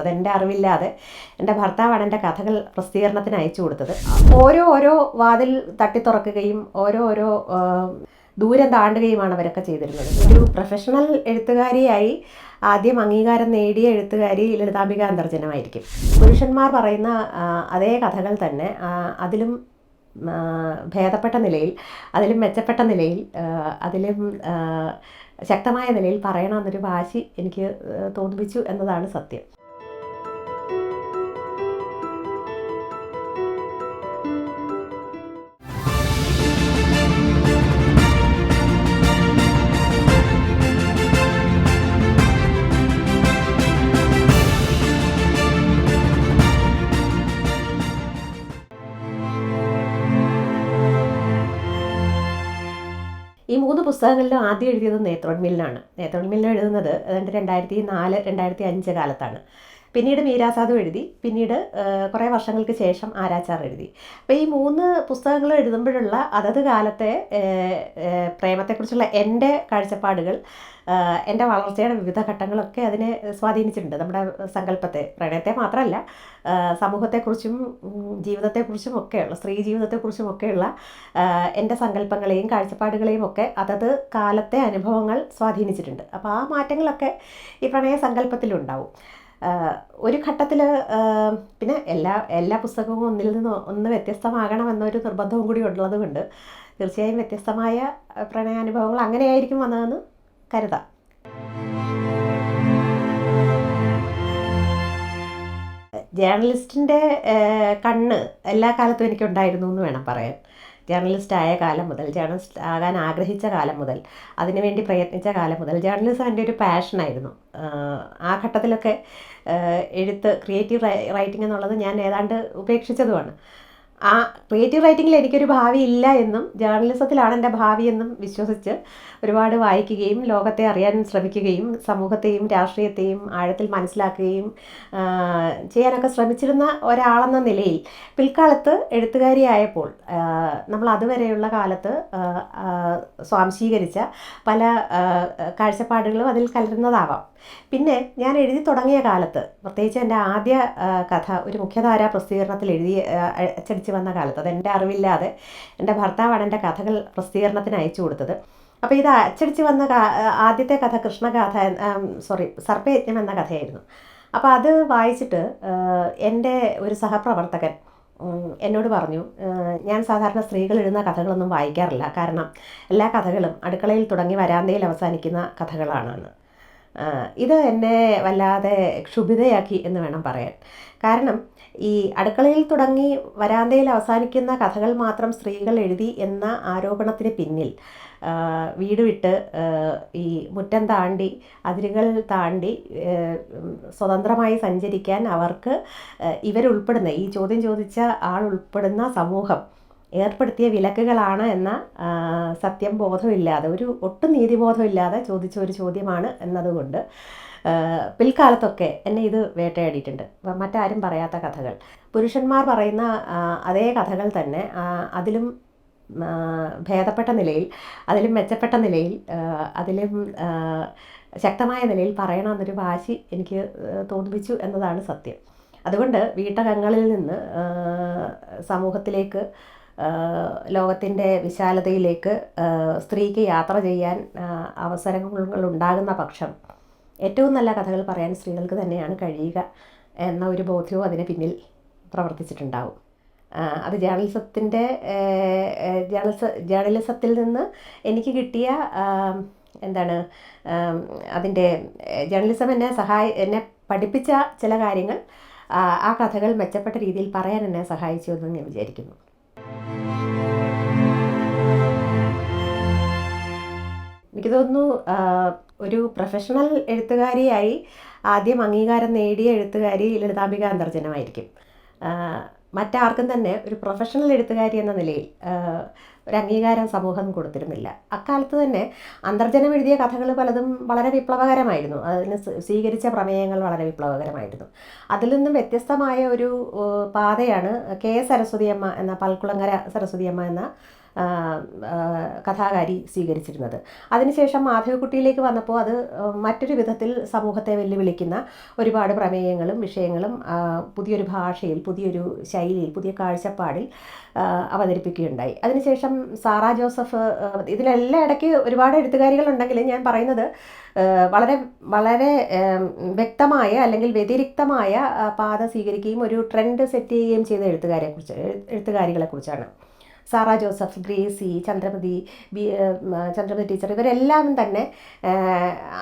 അതെന്റെ അറിവില്ലാതെ എന്റെ ഭർത്താവാണ് എന്റെ കഥകൾ പ്രസിദ്ധീകരണത്തിന് അയച്ചു കൊടുത്തത്. ഓരോ ഓരോ വാതിൽ തട്ടി തുറക്കുകയും ഓരോ ഓരോ ദൂരം താണ്ടുകയുമാണ് അവരൊക്കെ ചെയ്തിരുന്നത്. ഒരു പ്രൊഫഷണൽ എഴുത്തുകാരിയായി ആദ്യം അംഗീകാരം നേടിയ എഴുത്തുകാരി ലളിതാംബിക അന്തർജനമായിരിക്കും. പുരുഷന്മാർ പറയുന്ന അതേ കഥകൾ തന്നെ അതിലും ഭേദപ്പെട്ട നിലയിൽ അതിലും മെച്ചപ്പെട്ട നിലയിൽ അതിലും ശക്തമായ നിലയിൽ പറയണമെന്നൊരു വാശി എനിക്ക് തോന്നിപ്പിച്ചു എന്നതാണ് സത്യം. മൂന്ന് പുസ്തകങ്ങളിലും ആദ്യം എഴുതിയത് നേത്രോൺമില്ലാണ് നേത്രോൺമില്ലിന് എഴുതുന്നത് ഏതാണ്ട് രണ്ടായിരത്തി നാല് രണ്ടായിരത്തി അഞ്ച് കാലത്താണ്. പിന്നീട് മീരാസാദു എഴുതി പിന്നീട് കുറേ വർഷങ്ങൾക്ക് ശേഷം ആരാച്ചാർ എഴുതി. അപ്പോൾ ഈ മൂന്ന് പുസ്തകങ്ങൾ എഴുതുമ്പോഴുള്ള അതത് കാലത്തെ പ്രേമത്തെക്കുറിച്ചുള്ള എന്റെ കാഴ്ചപ്പാടുകൾ എന്റെ വളർച്ചയുടെ വിവിധ ഘട്ടങ്ങളൊക്കെ അതിനെ സ്വാധീനിച്ചിട്ടുണ്ട്. നമ്മുടെ സങ്കല്പത്തെ പ്രണയത്തെ മാത്രമല്ല സമൂഹത്തെക്കുറിച്ചും ജീവിതത്തെക്കുറിച്ചും ഒക്കെയുള്ള സ്ത്രീ ജീവിതത്തെക്കുറിച്ചും ഒക്കെയുള്ള എന്റെ സങ്കല്പങ്ങളെയും കാഴ്ചപ്പാടുകളെയും ഒക്കെ അതത് കാലത്തെ അനുഭവങ്ങൾ സ്വാധീനിച്ചിട്ടുണ്ട്. അപ്പോൾ ആ മാറ്റങ്ങളൊക്കെ ഈ പ്രണയ സങ്കല്പത്തിലുണ്ടാവും. ഒരു ഘട്ടത്തിൽ പിന്നെ എല്ലാ എല്ലാ പുസ്തകവും ഒന്നിൽ നിന്ന് ഒന്ന് വ്യത്യസ്തമാകണമെന്നൊരു നിർബന്ധവും കൂടി ഉള്ളത് കൊണ്ട് തീർച്ചയായും വ്യത്യസ്തമായ പ്രണയാനുഭവങ്ങൾ അങ്ങനെയായിരിക്കും വന്നതെന്ന് കരുതാം. ജേർണലിസ്റ്റിന്റെ കണ്ണ് എല്ലാ കാലത്തും എനിക്കുണ്ടായിരുന്നു എന്ന് വേണം പറയാൻ. ജേർണലിസ്റ്റ് ആയ കാലം മുതൽ ജേർണലിസ്റ്റ് ആകാൻ ആഗ്രഹിച്ച കാലം മുതൽ അതിനുവേണ്ടി പ്രയത്നിച്ച കാലം മുതൽ ജേർണലിസം എന്റെ ഒരു പാഷനായിരുന്നു. ആ ഘട്ടത്തിലൊക്കെ എഴുത്ത് ക്രിയേറ്റീവ് റൈറ്റിംഗ് എന്നുള്ളത് ഞാൻ ഏതാണ്ട് ഉപേക്ഷിച്ചതുമാണ്. ആ ക്രിയേറ്റീവ് റൈറ്റിങ്ങിൽ എനിക്കൊരു ഭാവി ഇല്ല എന്നും ജേർണലിസത്തിലാണ് എന്റെ ഭാവി എന്നും വിശ്വസിച്ച് ഒരുപാട് വായിക്കുകയും ലോകത്തെ അറിയാൻ ശ്രമിക്കുകയും സമൂഹത്തെയും രാഷ്ട്രീയത്തെയും ആഴത്തിൽ മനസ്സിലാക്കുകയും ചെയ്യാനൊക്കെ ശ്രമിച്ചിരുന്ന ഒരാളെന്ന നിലയിൽ പിൽക്കാലത്ത് എഴുത്തുകാരിയായപ്പോൾ നമ്മൾ അതുവരെയുള്ള കാലത്ത് സ്വാംശീകരിച്ച പല കാഴ്ചപ്പാടുകളും അതിൽ കലരുന്നതാവാം. പിന്നെ ഞാൻ എഴുതി തുടങ്ങിയ കാലത്ത് പ്രത്യേകിച്ച് എന്റെ ആദ്യ കഥ ഒരു മുഖ്യധാര പ്രസിദ്ധീകരണത്തിൽ എഴുതി അച്ചടിച്ച് വന്ന കാലത്ത് അത് എന്റെ അറിവില്ലാതെ എന്റെ ഭർത്താവാണ് എന്റെ കഥകൾ പ്രസിദ്ധീകരണത്തിന് അയച്ചു കൊടുത്തത്. അപ്പോൾ ഇത് അച്ചടിച്ച് വന്ന ആദ്യത്തെ കഥ കൃഷ്ണഗാഥ സോറി സർപ്പയജ്ഞം എന്ന കഥയായിരുന്നു. അപ്പോൾ അത് വായിച്ചിട്ട് എന്റെ ഒരു സഹപ്രവർത്തകൻ എന്നോട് പറഞ്ഞു ഞാൻ സാധാരണ സ്ത്രീകൾ എഴുതുന്ന കഥകളൊന്നും വായിക്കാറില്ല. കാരണം എല്ലാ കഥകളും അടുക്കളയിൽ തുടങ്ങി വരാന്തയിൽ അവസാനിക്കുന്ന കഥകളാണെന്ന്. ആ, ഇത് എന്നെ വല്ലാതെ ക്ഷുഭിതയാക്കി എന്ന് വേണം പറയാൻ. കാരണം ഈ അടുക്കളയിൽ തുടങ്ങി വരാന്തയിൽ അവസാനിക്കുന്ന കഥകൾ മാത്രം സ്ത്രീകൾ എഴുതി എന്ന ആരോപണത്തിന് പിന്നിൽ വീട് വിട്ട് ഈ മുറ്റം താണ്ടി അതിരുകൾ താണ്ടി സ്വതന്ത്രമായി സഞ്ചരിക്കാൻ അവർക്ക് ഇവരുൾപ്പെടുന്ന ഈ ചോദ്യം ചോദിച്ച ആൾ ഉൾപ്പെടുന്ന സമൂഹം ഏർപ്പെടുത്തിയ വിലക്കുകളാണ് എന്ന സത്യം ബോധമില്ലാതെ ഒരു ഒട്ടും നീതിബോധമില്ലാതെ ചോദിച്ച ഒരു ചോദ്യമാണ് എന്നതുകൊണ്ട് പിൽക്കാലത്തൊക്കെ എന്നെ ഇത് വേട്ടയാടിയിട്ടുണ്ട്. മറ്റാരും പറയാത്ത കഥകൾ. പുരുഷന്മാർ പറയുന്ന അതേ കഥകൾ തന്നെ അതിലും ഭേദപ്പെട്ട നിലയിൽ അതിലും മെച്ചപ്പെട്ട നിലയിൽ അതിലും ശക്തമായ നിലയിൽ പറയണമെന്നൊരു വാശി എനിക്ക് തോന്നിപ്പിച്ചു എന്നതാണ് സത്യം. അതുകൊണ്ട് വീട്ടകങ്ങളിൽ നിന്ന് സമൂഹത്തിലേക്ക് ലോകത്തിന്റെ വിശാലതയിലേക്ക് സ്ത്രീക്ക് യാത്ര ചെയ്യാൻ അവസരങ്ങൾ ഉണ്ടാകുന്ന പക്ഷം ഏറ്റവും നല്ല കഥകൾ പറയാൻ സ്ത്രീകൾക്ക് തന്നെയാണ് കഴിയുക എന്ന ഒരു ബോധ്യവും അതിന് പിന്നിൽ പ്രവർത്തിച്ചിട്ടുണ്ടാവും. അത് ജേർണലിസത്തിന്റെ ജേർണലിസ ജേർണലിസത്തിൽ നിന്ന് എനിക്ക് കിട്ടിയ എന്താണ് അതിന്റെ ജേർണലിസം എന്നെ സഹായ എന്നെ പഠിപ്പിച്ച ചില കാര്യങ്ങൾ ആ കഥകൾ മെച്ചപ്പെട്ട രീതിയിൽ പറയാൻ എന്നെ സഹായിച്ചു എന്ന് ഞാൻ വിചാരിക്കുന്നു. എനിക്ക് തോന്നുന്നു ഒരു പ്രൊഫഷണൽ എഴുത്തുകാരിയായി ആദ്യം അംഗീകാരം നേടിയ എഴുത്തുകാരി ലളിതാംബിക അന്തർജനമായിരിക്കും. മറ്റാർക്കും തന്നെ ഒരു പ്രൊഫഷണൽ എഴുത്തുകാരി എന്ന നിലയിൽ ഒരു അംഗീകാരം സമൂഹം കൊടുത്തിരുന്നില്ല. അക്കാലത്ത് തന്നെ അന്തർജനം എഴുതിയ കഥകൾ പലതും വളരെ വിപ്ലവകരമായിരുന്നു. അതിന് സ്വീകരിച്ച പ്രമേയങ്ങൾ വളരെ വിപ്ലവകരമായിരുന്നു. അതിൽ നിന്നും വ്യത്യസ്തമായ ഒരു പാതയാണ് കെ എസ് സരസ്വതിയമ്മ എന്ന പൽക്കുളങ്ങര സരസ്വതിയമ്മ എന്ന കഥാകാരി സ്വീകരിച്ചിരുന്നത്. അതിനുശേഷം മാധവിക്കുട്ടിയിലേക്ക് വന്നപ്പോൾ അത് മറ്റൊരു വിധത്തിൽ സമൂഹത്തെ വെല്ലുവിളിക്കുന്ന ഒരുപാട് പ്രമേയങ്ങളും വിഷയങ്ങളും പുതിയൊരു ഭാഷയിൽ പുതിയൊരു ശൈലിയിൽ പുതിയ കാഴ്ചപ്പാടിൽ അവതരിപ്പിക്കുകയുണ്ടായി. അതിനുശേഷം സാറ ജോസഫ് ഇതിലെല്ലാം ഇടയ്ക്ക് ഒരുപാട് എഴുത്തുകാരികളുണ്ടെങ്കിലും ഞാൻ പറയുന്നത് വളരെ വളരെ വ്യക്തമായ അല്ലെങ്കിൽ വ്യതിരിക്തമായ പാത സ്വീകരിക്കുകയും ഒരു ട്രെൻഡ് സെറ്റ് ചെയ്യുകയും ചെയ്ത എഴുത്തുകാരെ കുറിച്ച് എഴുത്തുകാരികളെ കുറിച്ചാണ്. സാറ ജോസഫ് ഗ്രേസി ചന്ദ്രമതി ബി ചന്ദ്രപതി ടീച്ചർ ഇവരെല്ലാം തന്നെ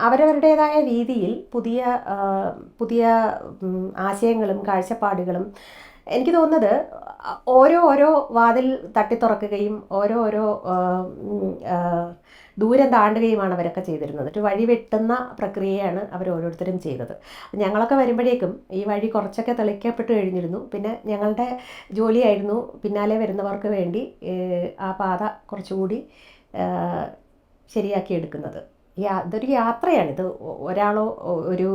അവരവരുടേതായ രീതിയിൽ പുതിയ പുതിയ ആശയങ്ങളും കാഴ്ചപ്പാടുകളും എനിക്ക് തോന്നുന്നത് ഓരോ ഓരോ വാതിൽ തട്ടിത്തുറക്കുകയും ഓരോ ഓരോ ആ, ദൂരം താണ്ടുകയുമാണ് അവരൊക്കെ ചെയ്തിരുന്നത്. ഒരു വഴി വെട്ടുന്ന പ്രക്രിയയാണ് അവർ ഓരോരുത്തരും ചെയ്തത്. ഞങ്ങളൊക്കെ വരുമ്പോഴേക്കും ഈ വഴി കുറച്ചൊക്കെ തെളിക്കപ്പെട്ട് കഴിഞ്ഞിരുന്നു. പിന്നെ ഞങ്ങളുടെ ജോലിയായിരുന്നു പിന്നാലെ വരുന്നവർക്ക് വേണ്ടി ആ പാത കുറച്ചുകൂടി ശരിയാക്കി എടുക്കുന്നത്. യാ ഇതൊരു യാത്രയാണ്. ഇത് ഒരാളോ ഒരു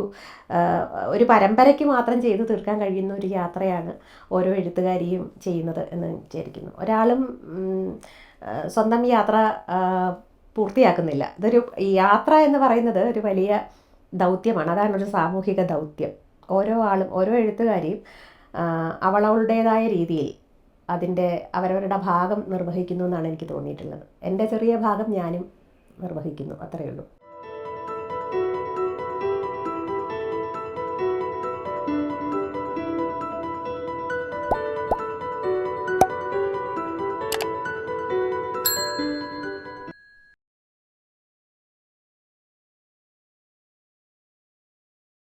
ഒരു പരമ്പരയ്ക്ക് മാത്രം ചെയ്തു തീർക്കാൻ കഴിയുന്ന ഒരു യാത്രയാണ് ഓരോ എഴുത്തുകാരിയും ചെയ്യുന്നത് എന്ന് വിചാരിക്കുന്നു. ഒരാളും സ്വന്തം യാത്ര പൂർത്തിയാക്കുന്നില്ല. ഇതൊരു യാത്ര എന്ന് പറയുന്നത് ഒരു വലിയ ദൗത്യമാണ്. അതാണ് ഒരു സാമൂഹിക ദൗത്യം. ഓരോ ആളും ഓരോ എഴുത്തുകാരിയും അവളവളുടേതായ രീതിയിൽ അതിന്റെ അവരവരുടെ ഭാഗം നിർവഹിക്കുന്നു എന്നാണ് എനിക്ക് തോന്നിയിട്ടുള്ളത്. എന്റെ ചെറിയ ഭാഗം ഞാനും നിർവഹിക്കുന്നു. അത്രയേ ഉള്ളൂ.